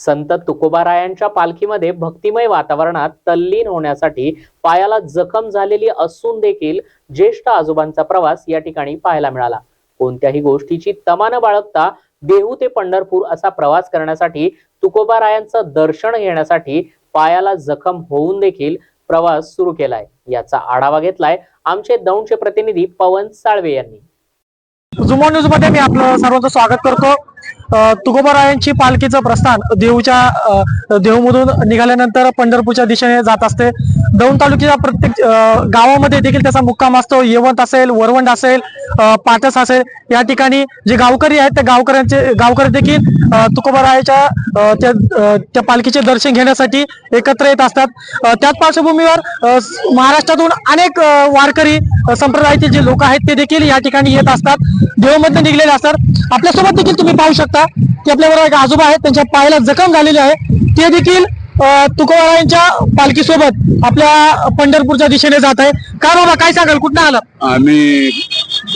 संत तुकोबारायांच्या पालखीमध्ये भक्तिमय वातावरणात तल्लीन होण्यासाठी पायाला जखम झालेली असून देखील ज्येष्ठ आजोबांचा प्रवास या ठिकाणी पाहायला मिळाला. कोणत्याही गोष्टीची तमा न बाळगता देहू ते पंढरपूर असा प्रवास करण्यासाठी तुकोबारायांचं दर्शन घेण्यासाठी पायाला जखम होऊन देखील प्रवास सुरू केलाय. याचा आढावा घेतलाय आमचे दौंडचे प्रतिनिधी पवन साळवे यांनी. जुमो न्यूजमध्ये मी आपलं सर्वांचं स्वागत करतो. तुकोबारायांची पालखीचं प्रस्थान देऊच्या देहूमधून निघाल्यानंतर पंढरपूरच्या दिशेने जात असते. दौंड तालुक्याच्या प्रत्येक गावामध्ये देखील त्याचा मुक्काम असतो. येवंत असेल वरवंड असेल पाटस असेल या ठिकाणी जे गावकरी आहेत त्या गावकऱ्यांचे गावकरी देखील तुकोबारायाच्या त्या त्या पालखीचे दर्शन घेण्यासाठी एकत्र येत असतात. त्याच पार्श्वभूमीवर महाराष्ट्रातून अनेक वारकरी संप्रदायातील संप्रदायाचे जे लोक आहेत ते देखील या ठिकाणी येत असतात. देवमध्ये निघलेले असतात. आपल्यासोबत देखील तुम्ही पाहू शकता की आपल्याबरोबर एक आजोबा आहेत त्यांच्या पायाला जखम झालेली आहे. ते देखील तुकोबारायांच्या पालखीसोबत आपल्या पंढरपूरच्या दिशेने जात आहे. काय बाबा काय सांगाल? कुठं आलात? आम्ही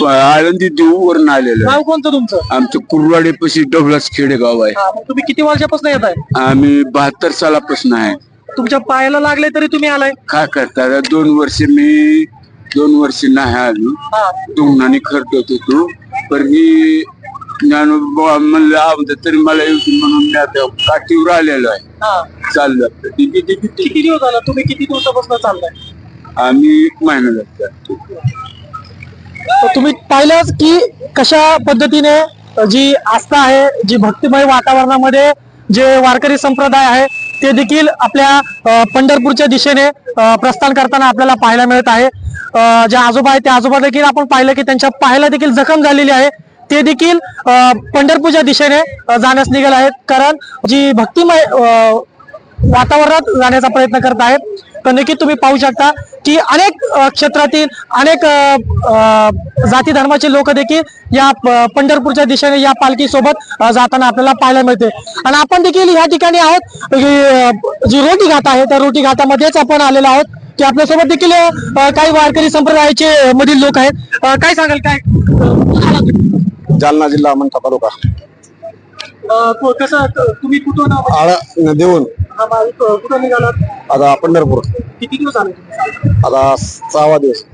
आळंदी देऊवरून आलेलो आहे. नाव कोणतं तुमचं? आमचं कुरवाडी पशी डबलाच खेडेगाव आहे. हा, मग तुम्ही किती वर्षापासून येत आहे? आम्ही बहात्तर सालापासून आहे. तुमच्या पायाला लागले तरी तुम्ही आलाय. काय करता? दोन वर्ष मी दोन वर्ष नाही आलो. हा. दोघांनी खर्च होतो पण मी ज्ञानोबा म्हणलं आवडत तरी मला येऊ म्हणून मी आता काठीवर आलेलो आहे. हा. चाललं. आपलं. टिकी टिकी टिकी. किती दिवस झाला? तुम्ही किती दिवसापासून चाललाय? आम्ही एक महिना लागतो तर तुम्ही पाहिलंच की कशा पद्धतीने जी आस्था आहे जी भक्तिमय वातावरणामध्ये जे वारकरी संप्रदाय आहे ते देखील आपल्या अ, पंढरपूरच्या दिशेने अ, प्रस्थान करताना आपल्याला पाहायला मिळत आहे. अ, जे आजोबा आहेत ते आजोबा देखील आपण पाहिलं की त्यांच्या पायाला देखील जखम झालेली आहे. ते देखील पंढरपूरच्या दिशेने जाण्यास निघाले आहेत. कारण जी भक्तिमय वातावरणात जाण्याचा प्रयत्न करत आहेत तर नक्की तुम्ही पाहू शकता की अनेक क्षेत्रातील अनेक जाती धर्माचे लोक देखील या पंढरपूरच्या दिशेने या पालखी सोबत जाताना आपल्याला पाहायला मिळते. आणि आपण देखील या ठिकाणी आहोत. जी रोटी घाट आहे त्या रोटी घाटामध्येच आपण आलेलो आहोत. की आपल्यासोबत देखील काही वारकरी संप्रदायाचे मधील लोक आहेत. काय सांगाल काय? जालना जिल्हा मंठा तालुका. अ, को- कसं तुम्ही कुठून आळ देऊन. कुठून निघालात? आता पंढरपूर. किती दिवस आले? आता सहावा दिवस.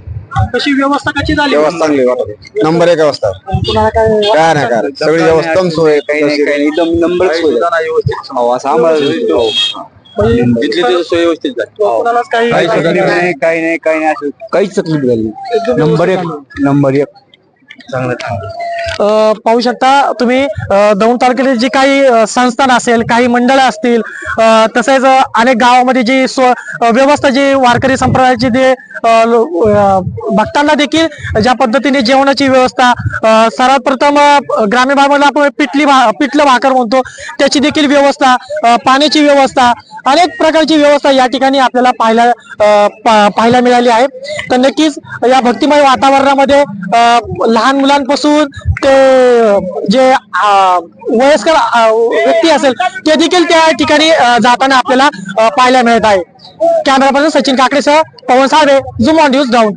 कशी व्यवस्था कशी झाली? व्यवस्था चांगली वाटत नंबर एक व्यवस्था. काय नाही काय नाही. सगळी व्यवस्था सोय काही नाही काही एकदम नंबर सोय हो, असं आम्हाला जिथली तिथं सोय व्यवस्थित झाली. कुणालाच काही नाही काही नाही काही नाही असं काहीच तकलीफ झाली नाही. नंबर एक नंबर एक. चांगलं अ, पाहू शकता तुम्ही अ, दौंड तालुक्यातील जी काही संस्थान असेल काही मंडळ असतील तसेच अनेक गावामध्ये जी स्व व्यवस्था जी वारकरी संप्रदायाची जे भक्तांना देखील ज्या पद्धतीने जेवणाची व्यवस्था सर्वात प्रथम ग्रामीण भागामध्ये आपण पिठली भा- पिठलं भाकर म्हणतो त्याची देखील व्यवस्था पाण्याची व्यवस्था अनेक प्रकारची व्यवस्था या ठिकाणी आपल्याला पाहायला पाहायला मिळाली आहे. तर नक्कीच या भक्तिमय वातावरणामध्ये लहान मुलांपासून ते जे वयस्कर व्यक्ती असेल ते देखील त्या ठिकाणी जाताना आपल्याला पाहायला मिळत आहे. कॅमेरा पर्सन सचिन काकडेसह पवन साळवे जुमॉन न्यूज डाऊन